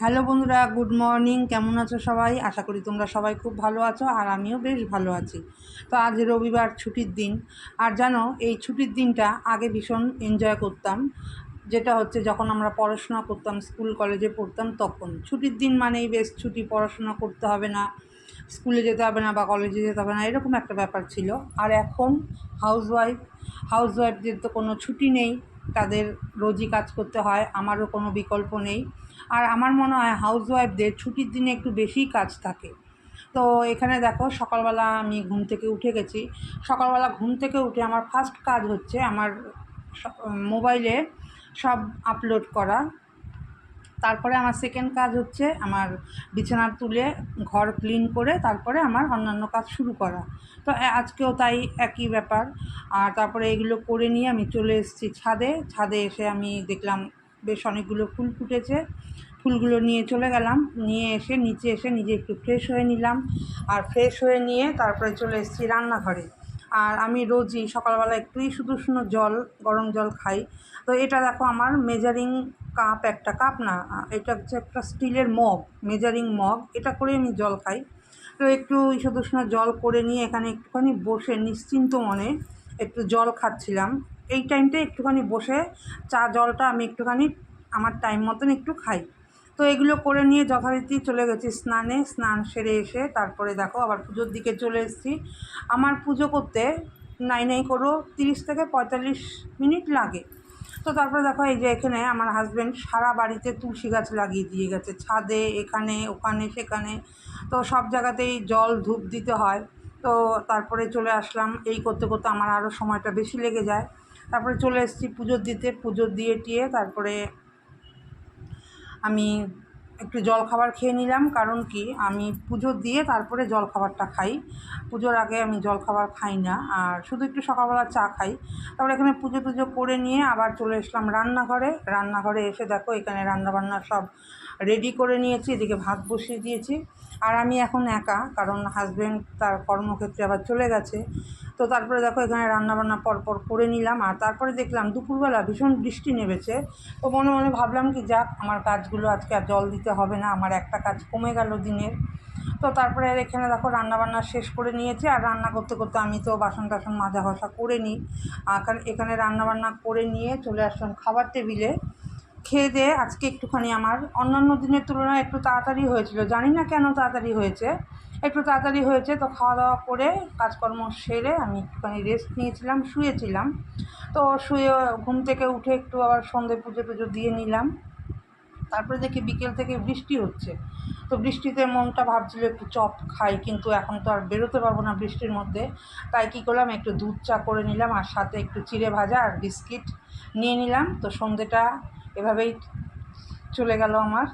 Hello বন্ধুরা, good morning. কেমন আছো সবাই? আশা করি তোমরা সবাই খুব ভালো আছো আর আমিও বেশ ভালো আছি। তো আজ রবিবার, ছুটির দিন। আর জানো, এই ছুটির দিনটা আগে ভীষণ এনজয় করতাম। যেটা হচ্ছে, যখন আমরা পড়াশোনা করতাম, স্কুল, কলেজে পড়তাম, তখন। ছুটির দিন মানেই বেশ ছুটি, পড়াশোনা করতে হবে না, স্কুলে যেতে হবে না বা কলেজে যেতে হবে না, এরকম একটা ব্যাপার ছিল। আর এখন হাউসওয়াইফ হাউসওয়াইফদের তো কোনো ছুটি নেই। তাদের রোজই কাজ করতে হয়, আমারও কোনো বিকল্প নেই। আর আমার মনে হয় হাউস ওয়াইফদের ছুটির দিনে একটু বেশি কাজ থাকে। তো এখানে দেখো, সকালবেলা আমি ঘুম থেকে উঠে গেছি। সকালবেলা ঘুম থেকে উঠে আমার ফার্স্ট কাজ হচ্ছে আমার মোবাইলে সব আপলোড করা। তারপরে আমার সেকেন্ড কাজ হচ্ছে আমার বিছানা তুলে ঘর ক্লিন করে তারপরে আমার অন্যান্য কাজ শুরু করা। তো আজকেও তাই একই ব্যাপার। আর তারপরে এগুলো করে নিয়ে আমি চলে এসেছি ছাদে। ছাদে এসে আমি দেখলাম বেশ অনেকগুলো ফুল ফুটেছে। ফুলগুলো নিয়ে চলে গেলাম। নিয়ে এসে নিচে এসে নিজে একটু ফ্রেশ হয়ে নিলাম। আর ফ্রেশ হয়ে নিয়ে তারপরে চলে এসেছি রান্নাঘরে। আর আমি রোজই সকালবেলা একটুই শুধু শুধু জল, গরম জল খাই। তো এটা দেখো আমার মেজারিং কাপ, একটা কাপ না এটা হচ্ছে একটা স্টিলের মগ, মেজারিং মগ, এটা করে আমি জল খাই। তো একটু শুধু জল করে নিয়ে এখানে একটুখানি বসে, নিশ্চিন্ত মনে একটু জল খাচ্ছিলাম। এই টাইমটা একটুখানি বসে চা জলটা আমি একটুখানি আমার টাইম মতন একটু খাই। তো এগুলো করে নিয়ে যথারীতি চলে গেছি স্নানে, স্নান সেরে এসে তারপরে দেখো আবার পুজোর দিকে চলে এসেছি। আমার পুজো করতে নাই নাই করো তিরিশ থেকে পঁয়তাল্লিশ মিনিট লাগে। তো তারপরে দেখো এই যে এখানে আমার হাজব্যান্ড সারা বাড়িতে তুলসী গাছ লাগিয়ে দিয়ে গেছে। ছাদে, এখানে, ওখানে, সেখানে। তো সব জায়গাতেই জল ধূপ দিতে হয়। তো তারপরে চলে আসলাম। এই করতে করতে আমার আরও সময়টা বেশি লেগে যায়। তারপরে চলে এসেছি পুজোর দিতে। পুজো দিয়ে টিয়ে তারপরে আমি একটু জল খাবার খেয়ে নিলাম। কারণ কি? আমি পুজো দিয়ে তারপরে জল খাবারটা খাই। পুজোর আগে আমি জল খাবার খাই না। আর শুধু একটু সকালবেলা চা খাই। তারপর এখানে পুজো টুজো করে নিয়ে আবার চলে এসলাম রান্নাঘরে। রান্নাঘরে এসে দেখো এখানে রান্নাবান্না সব রেডি করে নিয়েছি, এদিকে ভাত বসিয়ে দিয়েছি। আর আমি এখন একা, কারণ হাজব্যান্ড তার কর্মক্ষেত্রে আবার চলে গেছে। তো তারপরে দেখো এখানে রান্নাবান্না পরপর করে নিলাম। আর তারপরে দেখলাম দুপুরবেলা ভীষণ বৃষ্টি নেমেছে। তো মনে মনে ভাবলাম কি যাক, আমার কাজগুলো আজকে আর জল দিতে হবে না, আমার একটা কাজ কমে গেল দিনের। তো তারপরে এখানে দেখো রান্নাবান্না শেষ করে নিয়েছি। আর রান্না করতে করতে আমি তো বাসন টাসন মাজা ঘষা করে নিই। এখানে রান্নাবান্না করে নিয়ে চলে আসলাম খাবার টেবিলে। খেয়ে দিয়ে আজকে একটুখানি আমার অন্যান্য দিনের তুলনায় একটু তাড়াতাড়ি হয়েছিল। জানি না কেন তাড়াতাড়ি হয়েছে। একটু তাড়াতাড়ি হয়েছে তো খাওয়া দাওয়া করে কাজকর্ম সেরে আমি একটুখানি রেস্ট নিয়েছিলাম, শুয়েছিলাম। তো শুয়ে ঘুম থেকে উঠে একটু আবার সন্ধে পুজো টুজো দিয়ে নিলাম। তারপরে দেখি বিকেল থেকে বৃষ্টি হচ্ছে। তো বৃষ্টিতে মনটা ভাবছিল একটু চপ খাই, কিন্তু এখন তো আর বেরোতে পারব না বৃষ্টির মধ্যে। তাই কী করলাম, একটু দুধ চা করে নিলাম আর সাথে একটু চিড়ে ভাজা আর বিস্কিট নিয়ে নিলাম। তো সন্ধেটা এভাবেই চলে গেল আমার।